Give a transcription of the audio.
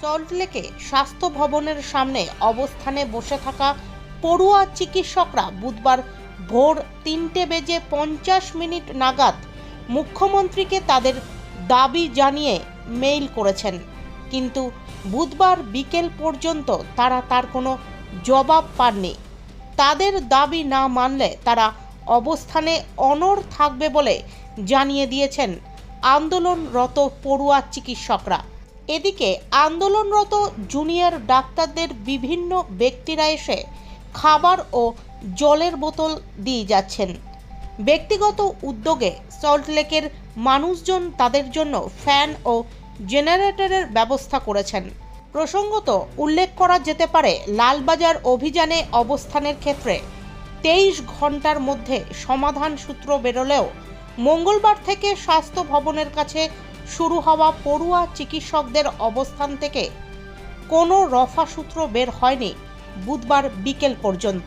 সল্টলেকে স্বাস্থ্য ভবনের সামনে অবস্থানে বসে থাকা পড়ুয়া চিকিৎসকরা বুধবার ভোর তিনটে বেজে পঞ্চাশ মিনিট নাগাদ মুখ্যমন্ত্রীকে তাদের দাবি জানিয়ে মেইল করেছেন। কিন্তু বুধবার বিকেল পর্যন্ত তারা তার কোনো জবাব পাননি। তাদের দাবি না মানলে তারা অবস্থানে অনড় থাকবে বলে জানিয়ে দিয়েছেন আন্দোলনরত পড়ুয়া চিকিৎসকরা। এদিকে আন্দোলনরত জুনিয়র ডাক্তারদের বিভিন্ন ব্যক্তিরা এসে খাবার ও জলের বোতল দিয়ে যাচ্ছেন। ব্যক্তিগত উদ্যোগে সল্টলেকের মানুষজন তাদের জন্য ফ্যান ও জেনারেটরের ব্যবস্থা করেছেন। প্রসঙ্গত উল্লেখ করা যেতে পারে, লালবাজার অভিযানে অবস্থানের ক্ষেত্রে তেইশ ঘণ্টার মধ্যে সমাধান সূত্র বেরোলেও মঙ্গলবার থেকে স্বাস্থ্য ভবনের কাছে শুরু হওয়া পড়ুয়া চিকিৎসকদের অবস্থান থেকে কোনো রফা সূত্র বের হয়নি বুধবার বিকেল পর্যন্ত!